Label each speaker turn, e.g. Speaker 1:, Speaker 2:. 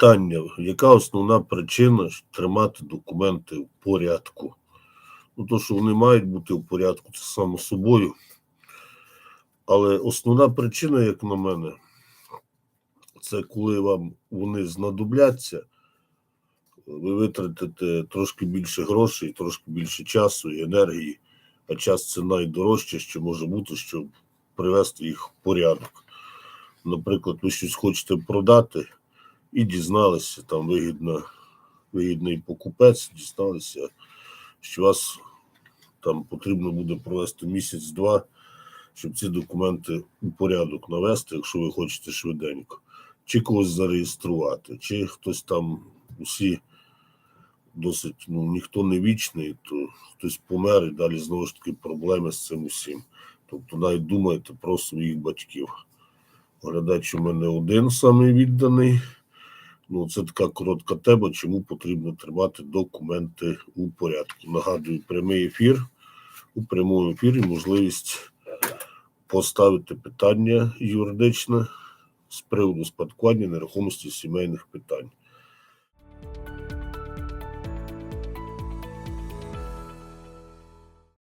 Speaker 1: Питання: яка основна причина тримати документи в порядку? Ну, то, що вони мають бути в порядку, це само собою. Але основна причина, як на мене, це коли вам вони знадобляться, ви витратите трошки більше грошей, трошки більше часу і енергії, а час це найдорожче, що може бути, щоб привести їх в порядок. Наприклад, ви щось хочете продати і дізналися, там вигідно, вигідний покупець, дізналися, що вас там потрібно буде провести місяць-два, щоб ці документи у порядок навести, якщо ви хочете швиденько, чи когось зареєструвати, чи хтось там усі досить, ну ніхто не вічний, то хтось помер і далі знову ж таки проблеми з цим усім. Тобто навіть думайте про своїх батьків. Глядач у мене один самий відданий. Ну, це така коротка тема, чому потрібно тримати документи у порядку. Нагадую, прямий ефір. У прямому ефірі можливість поставити питання юридичне з приводу спадкування нерухомості сімейних питань.